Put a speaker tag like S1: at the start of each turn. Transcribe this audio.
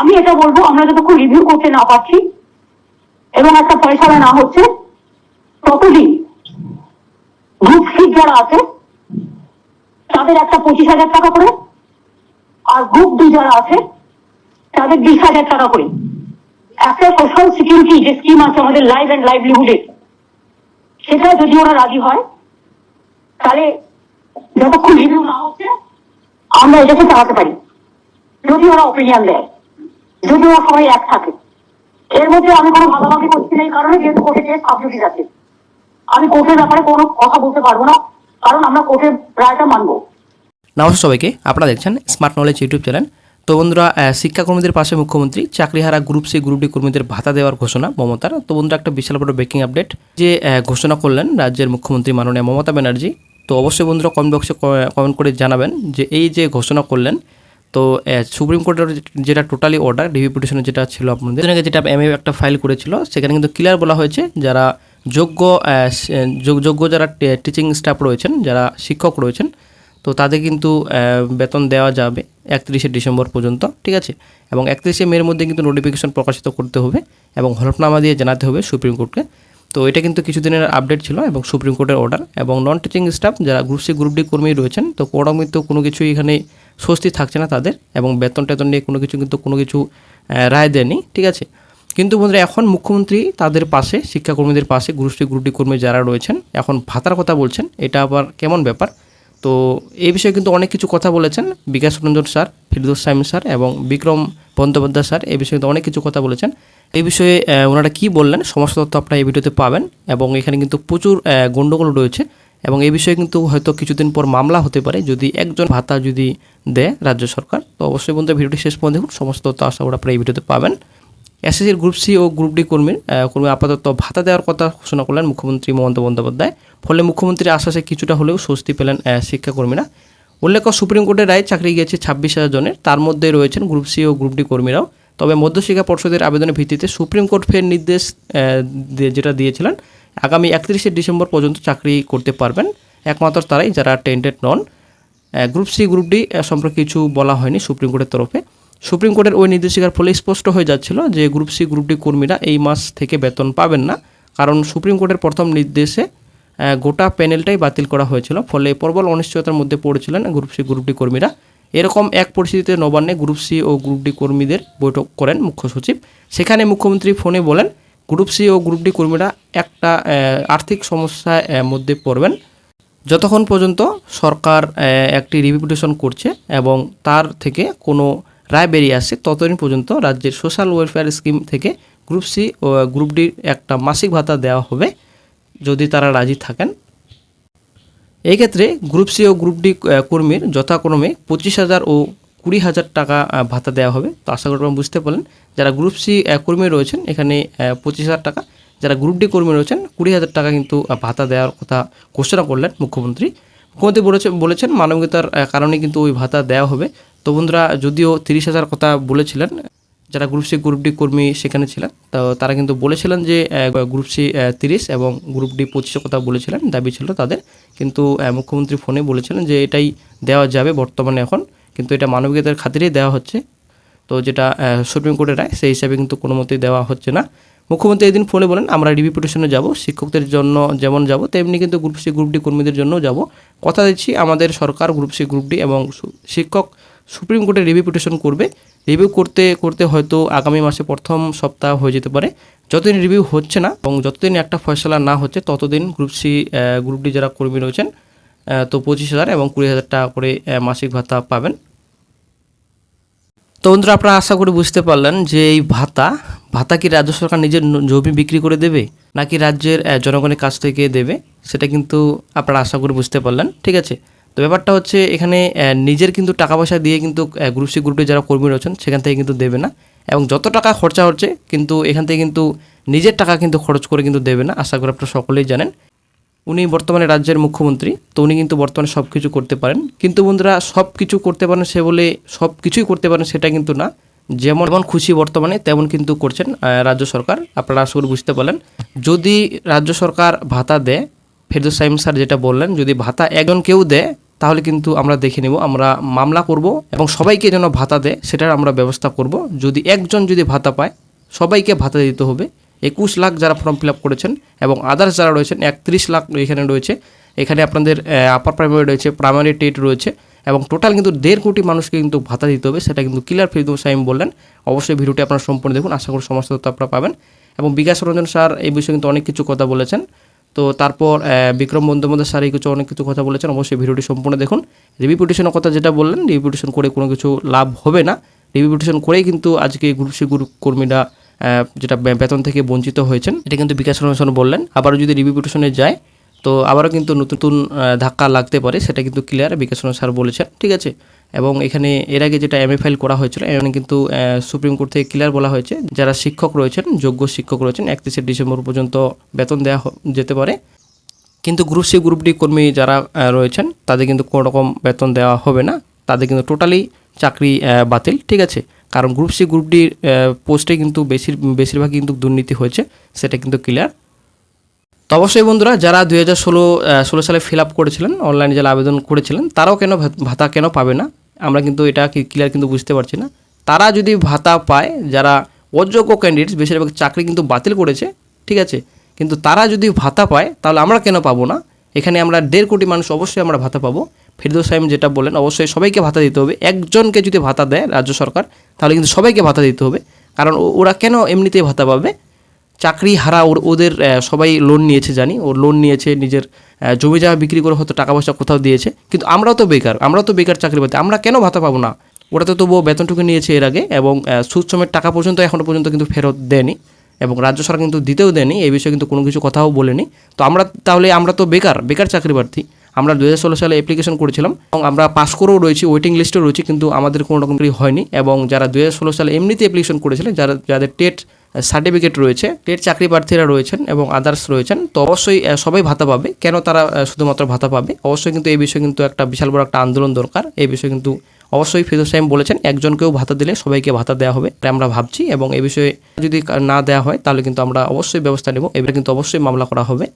S1: আমি এটা বলব, আমরা যতক্ষণ রিভিউ করতে না পারছি এবং একটা ফয়সালা না হচ্ছে, ততদিন গ্রুপ সি যারা আছে, তাদের একটা পঁচিশ হাজার টাকা করে আর গ্রুপ ডি যারা আছে, তাদের বিশ হাজার টাকা করে। একটা সোশ্যাল সিকিউরিটি যে স্কিম আছে আমাদের লাইফ অ্যান্ড লাইভলিহুডের সেটা যদি ওরা রাজি হয়, তাহলে যতক্ষণ রিভিউ না হচ্ছে, আমরা এটাকে চালাতে পারি। যদি ওরা ওপিনিয়ন দেয়। যদি ওরা সবাই এক থাকে। এর মধ্যে আমি কোনো ভাগাভাগি করছি না, এই কারণে যেহেতু কোর্টে কেস সাবজুডিস আছে। আমি কোর্টের ব্যাপারে কোনো কথা বলতে পারব না, কারণ আমরা কোর্টের রায়টা মানবো।
S2: নমস্কার সবাইকে, আপনারা দেখছেন স্মার্ট নলেজ ইউটিউব চ্যানেল তো বন্ধুরা শিক্ষাকর্মীদের পাশে মুখ্যমন্ত্রী, চাকরিহারা গ্রুপ সি গ্রুপ ডি কর্মীদের ভাতা দেওয়ার ঘোষণা মমতার। তো বন্ধুরা, একটা বিশাল বড় ব্রেকিং আপডেট যে ঘোষণা করলেন রাজ্যের মুখ্যমন্ত্রী মাননীয় মমতা ব্যানার্জি। তো অবশ্যই বন্ধুরা কমেন্ট বক্সে কমেন্ট করে জানাবেন যে, এই যে ঘোষণা করলেন তো সুপ্রিম কোর্টের যেটা টোটালি অর্ডার রিভিউ যেটা ছিল আপনাদের যেটা এম একটা ফাইল করেছিল, সেখানে কিন্তু ক্লিয়ার বলা হয়েছে যারা যোগ্য যোগ্য যারা টিচিং স্টাফ রয়েছেন, যারা শিক্ষক রয়েছেন, তো তাদের কিন্তু বেতন দেওয়া যাবে একত্রিশে ডিসেম্বর পর্যন্ত, ঠিক আছে? এবং একত্রিশে মের মধ্যে কিন্তু নোটিফিকেশন প্রকাশিত করতে হবে এবং হলফনামা দিয়ে জানাতে হবে সুপ্রিম কোর্টকে। তো এটা কিন্তু কিছুদিনের আপডেট ছিল এবং সুপ্রিম কোর্টের অর্ডার এবং নন টিচিং স্টাফ যারা গ্রুপ সি গ্রুপ ডি কর্মী রয়েছেন, তো তো কোনো কিছুই এখানে স্বস্তি থাকছে না তাদের এবং বেতন টেতন নিয়ে কোনো কিছু কিন্তু কোনো কিছু রায় দেয়নি, ঠিক আছে? কিন্তু বন্ধুরা, এখন মুখ্যমন্ত্রী তাদের পাশে, শিক্ষাকর্মীদের পাশে গ্রুপ সি গ্রুপ ডি কর্মী যারা রয়েছেন, এখন ভাতার কথা বলছেন, এটা আবার কেমন ব্যাপার? তো এই বিষয়ে কিন্তু অনেক কিছু কথা বলেছেন বিকাশ রঞ্জন স্যার, ফিরদোস সাইম স্যার এবং বিক্রম বন্দ্যোপাধ্যায় স্যার, এই বিষয়ে কিন্তু অনেক কিছু কথা বলেছেন। এই বিষয়ে ওনারা কি বললেন, সমস্ত তথ্য আপনারা এই ভিডিওতে পাবেন এবং এখানে কিন্তু প্রচুর গণ্ডগোল রয়েছে। এবং এই বিষয়ে কিন্তু হয়তো কিছুদিন পর মামলা হতে পারে। যদি একজন ভাতা যদি দেয় রাজ্য সরকার, তো অবশ্যই বন্ধু ভিডিওটি শেষ পর্যন্ত দেখুন। সমস্ত তথ্য আশা করি আপনারা এই ভিডিওতে পাবেন। এসএসসির গ্রুপ সি ও গ্রুপ ডি কর্মীর কর্মী আপাতত ভাতা দেওয়ার কথা ঘোষণা করলেন মুখ্যমন্ত্রী মমতা বন্দ্যোপাধ্যায়। ফলে মুখ্যমন্ত্রীর আশ্বাসে কিছুটা হলেও স্বস্তি পেলেন শিক্ষাকর্মীরা। উল্লেখ্য, সুপ্রিম কোর্টের রায় চাকরি গিয়েছে ছাব্বিশ হাজার জনের। তার মধ্যে রয়েছেন গ্রুপ সি ও গ্রুপ ডি কর্মীরাও। তবে মধ্যশিক্ষা পর্ষদের আবেদনের ভিত্তিতে সুপ্রিম কোর্ট ফের নির্দেশ যেটা দিয়েছিলেন আগামী একত্রিশে ডিসেম্বর পর্যন্ত চাকরি করতে পারবেন। একমাত্র তারাই যারা টেন্টেড নন। গ্রুপ সি গ্রুপ ডি সম্পর্কে কিছু বলা হয়নি সুপ্রিম কোর্টের তরফে। সুপ্রিম কোর্টের ওই নির্দেশিকার ফলে স্পষ্ট হয়ে যাচ্ছিল যে গ্রুপ সি গ্রুপ ডি কর্মীরা এই মাস থেকে বেতন পাবেন না। কারণ সুপ্রিম কোর্টের প্রথম নির্দেশে গোটা প্যানেলটাই বাতিল করা হয়েছিল। ফলে প্রবল অনিশ্চয়তার মধ্যে পড়েছিলেন গ্রুপ সি গ্রুপ ডি কর্মীরা। এরকম এক পরিস্থিতিতে নবান্নে গ্রুপ সি ও গ্রুপ ডি কর্মীদের বৈঠক করেন মুখ্য সচিব। সেখানে মুখ্যমন্ত্রী ফোনে বলেন গ্রুপ সি ও গ্রুপ ডি কর্মীরা একটা আর্থিক সমস্যার মধ্যে পড়বেন। যতক্ষণ পর্যন্ত সরকার একটি রিভিউটেশন করছে এবং তার থেকে কোনো রায় বেরিয়ে আসছে, ততদিন পর্যন্ত রাজ্যের সোশ্যাল ওয়েলফেয়ার স্কিম থেকে গ্রুপ সি ও গ্রুপ ডির একটা মাসিক ভাতা দেওয়া হবে, যদি তারা রাজি থাকেন। এই ক্ষেত্রে গ্রুপ সি ও গ্রুপ ডি কর্মীর যথাক্রমে পঁচিশ হাজার ও কুড়ি হাজার টাকা ভাতা দেওয়া হবে। তো আশা করি বুঝতে পারলেন। যারা গ্রুপ সি কর্মী রয়েছেন, এখানে পঁচিশ হাজার টাকা। যারা গ্রুপ ডি কর্মী রয়েছেন, কুড়ি হাজার টাকা কিন্তু ভাতা দেওয়ার কথা ঘোষণা করলেন মুখ্যমন্ত্রী। মুখ্যমন্ত্রী বলেছেন বলেছেন, মানবিকতার কারণে কিন্তু ওই ভাতা দেওয়া হবে। তো বন্ধুরা, যদিও তিরিশ হাজার কথা বলেছিলেন, যারা গ্রুপ সি গ্রুপ ডি কর্মী সেখানে ছিলেন, তো তারা কিন্তু বলেছিলেন যে গ্রুপ সি তিরিশ এবং গ্রুপ ডি পঁচিশের কথা বলেছিলেন, দাবি ছিল তাদের। কিন্তু মুখ্যমন্ত্রী ফোনে বলেছিলেন যে, এটাই দেওয়া যাবে বর্তমানে এখন। কিন্তু এটা মানবিকতার খাতিরেই দেওয়া হচ্ছে। তো যেটা সুপ্রিম কোর্টের রায়, সেই হিসাবে কিন্তু কোনো মতেই দেওয়া হচ্ছে না। মুখ্যমন্ত্রী এদিন ফোনে বলেন, আমরা রিভিউ পিটিশনে যাব, শিক্ষকদের জন্য যেমন যাব, তেমনি কিন্তু গ্রুপ সি গ্রুপ ডি কর্মীদের জন্যও যাব। কথা দিচ্ছি, আমাদের সরকার গ্রুপ সি গ্রুপ ডি এবং শিক্ষক সুপ্রিম কোর্টে রিভিউ পিটিশন করবে। রিভিউ করতে করতে হয়তো আগামী মাসে প্রথম সপ্তাহ হয়ে যেতে পারে। যতদিন রিভিউ হচ্ছে না এবং যতদিন একটা ফয়সলা না হচ্ছে, ততদিন গ্রুপ সি গ্রুপ ডি যারা কর্মী রয়েছেন তো পঁচিশ হাজার এবং কুড়ি হাজার টাকা করে মাসিক ভাতা পাবেন। তো বন্ধুরা, আপনারা আশা করি বুঝতে পারলেন যে এই ভাতা ভাতা কি রাজ্য সরকার নিজের জমি বিক্রি করে দেবে, নাকি রাজ্যের জনগণের কাছ থেকে দেবে? সেটা কিন্তু আপনারা আশা করে বুঝতে পারলেন, ঠিক আছে? তো ব্যাপারটা হচ্ছে এখানে নিজের কিন্তু টাকা পয়সা দিয়ে কিন্তু গ্রুপ সি গ্রুপে যারা কর্মী রয়েছেন, সেখান থেকে কিন্তু দেবে না। এবং যত টাকা খরচা হচ্ছে, কিন্তু এখান থেকে কিন্তু নিজের টাকা কিন্তু খরচ করে কিন্তু দেবে না, আশা করি আপনারা সকলেই জানেন। উনি বর্তমানে রাজ্যের মুখ্যমন্ত্রী, তো উনি কিন্তু বর্তমানে সব কিছু করতে পারেন। কিন্তু বন্ধুরা সব কিছু করতে পারেন সে বলে সব কিছুই করতে পারেন সেটা কিন্তু না। যেমন যেমন খুশি বর্তমানে, তেমন কিন্তু করছেন রাজ্য সরকার। আপনারা আশা করি বুঝতে পারলেন। যদি রাজ্য সরকার ভাতা দেয়, ফেরদৌস সাইম স্যার যেটা বললেন, যদি ভাতা একজন কেউ দেয়, তাহলে কিন্তু আমরা দেখে নেব, আমরা মামলা করব এবং সবাইকে যেন ভাতা দেয়, সেটার আমরা ব্যবস্থা করব। যদি একজন যদি ভাতা পায়, সবাইকে ভাতা দিতে হবে। একুশ লাখ যারা ফর্ম ফিল আপ করেছেন এবং আদার্স যারা রয়েছেন, একত্রিশ লাখ এখানে রয়েছে। এখানে আপনাদের আপার প্রাইমারি রয়েছে প্রাইমারি টেট রয়েছে এবং টোটাল কিন্তু দেড় কোটি মানুষকে কিন্তু ভাতা দিতে হবে, সেটা কিন্তু ক্লিয়ার ফিরদৌস সাইম বললেন। অবশ্যই ভিডিওটি আপনারা সম্পূর্ণ দেখুন, আশা করি সমস্ত তথ্য আপনারা পাবেন। এবং বিকাশ রঞ্জন স্যার এই বিষয়ে কিন্তু অনেক কিছু কথা বলেছেন। তো তারপর বিক্রম বন্দ্যোপাধ্যায় স্যার এই কিছু অনেক কিছু কথা বলেছেন, অবশ্যই ভিডিওটি সম্পূর্ণ দেখুন। রিভিপিটেশনের কথা যেটা বললেন রিভিপিটেশন করে কোনো কিছু লাভ হবে না। রিভিপিটেশন করেই কিন্তু আজকে গ্রুপ সি গ্রুপ কর্মীরা যেটা বেতন থেকে বঞ্চিত হয়েছেন, এটা কিন্তু বিকাশ রঞ্জন বললেন। আবারও যদি রিভিপিটেশনে যায়, তো আবারও কিন্তু নতুন ধাক্কা লাগতে পারে, সেটা কিন্তু ক্লিয়ার বিকাশ স্যার বলেছেন। ঠিক আছে? এবং এখানে এর আগে যেটা এমএ ফাইল করা হয়েছিল, এখানে কিন্তু সুপ্রিম কোর্ট থেকে ক্লিয়ার বলা হয়েছে, যারা শিক্ষক রয়েছেন, যোগ্য শিক্ষক রয়েছেন, একত্রিশে ডিসেম্বর পর্যন্ত বেতন দেওয়া যেতে পারে। কিন্তু গ্রুপ সি গ্রুপ ডি কর্মী যারা রয়েছেন, তাদের কিন্তু কোনো রকম বেতন দেওয়া হবে না। তাদের কিন্তু টোটালি চাকরি বাতিল। ঠিক আছে? কারণ গ্রুপ সি গ্রুপ ডির পোস্টে কিন্তু বেশির বেশিরভাগ কিন্তু দুর্নীতি হয়েছে, সেটা কিন্তু ক্লিয়ার তো অবশ্যই বন্ধুরা, যারা দুই হাজার ষোলো ষোলো সালে ফিল আপ করেছিলেন অনলাইনে যারা আবেদন করেছিলেন, তারাও কেন ভাত- কেন পাবে না? আমরা কিন্তু এটা ক্লিয়ার কিন্তু বুঝতে পারছি না। তারা যদি ভাতা পায়, যারা অযোগ্য ক্যান্ডিডেটস বেশিরভাগ চাকরি কিন্তু বাতিল করেছে, ঠিক আছে? কিন্তু তারা যদি ভাতা পায়, তাহলে আমরা কেন পাবো না? এখানে আমরা দেড় কোটি মানুষ অবশ্যই আমরা ভাতা পাবো। ফিরদৌস সাহেব যেটা বলেন অবশ্যই সবাইকে ভাতা দিতে হবে। একজনকে যদি ভাতা দেয় রাজ্য সরকার, তাহলে কিন্তু সবাইকে ভাতা দিতে হবে। কারণ ওরা কেন এমনিতেই ভাতা পাবে? চাকরি হারা ওর ওদের সবাই লোন নিয়েছে জানি। ও লোন নিয়েছে, নিজের জমি জায়গা বিক্রি করে হয়তো টাকা পয়সা কোথাও দিয়েছে। কিন্তু আমরাও তো বেকার, আমরাও তো বেকার চাকরি পাতি। আমরা কেন ভাতা পাবো না? ওরা তো তবুও বেতনটুকু নিয়েছে এর আগে এবং সুদ সমেত টাকা পর্যন্ত এখনও পর্যন্ত কিন্তু ফেরত দেয়নি এবং রাজ্য সরকার কিন্তু দিতেও দেয়নি। এই বিষয়ে কিন্তু কোনো কিছু কথাও বলেনি। তো আমরা, তাহলে আমরা তো বেকার বেকার চাকরি প্রার্থী। আমরা দু হাজার ষোলো সালে অ্যাপ্লিকেশন করেছিলাম এবং আমরা পাস করেও রয়েছি ওয়েটিং লিস্টে রয়েছি, কিন্তু আমাদের কোনো রকম হয়নি এবং যারা দু হাজার ষোলো সালে এমনিতে অ্যাপ্লিকেশন করেছিলেন, যারা, যাদের টেট সার্টিফিকেট রয়েছে টেট চাকরি প্রার্থীরা রয়েছেন এবং আদার্স রয়েছেন, তো অবশ্যই সবাই ভাতা পাবে। কেন তারা শুধুমাত্র ভাতা পাবে? অবশ্যই কিন্তু এই বিষয়ে কিন্তু একটা বিশাল বড় একটা আন্দোলন দরকার। এই বিষয়ে কিন্তু অবশ্যই ফিরোজ সাহেব বলেছেন, একজনকেও ভাতা দিলে সবাইকে ভাতা দেওয়া হবে, এটা আমরা ভাবছি এবং এই বিষয়ে যদি না দেওয়া হয়, তাহলে কিন্তু আমরা অবশ্যই ব্যবস্থা নেব। এবারে কিন্তু অবশ্যই মামলা করা হবে।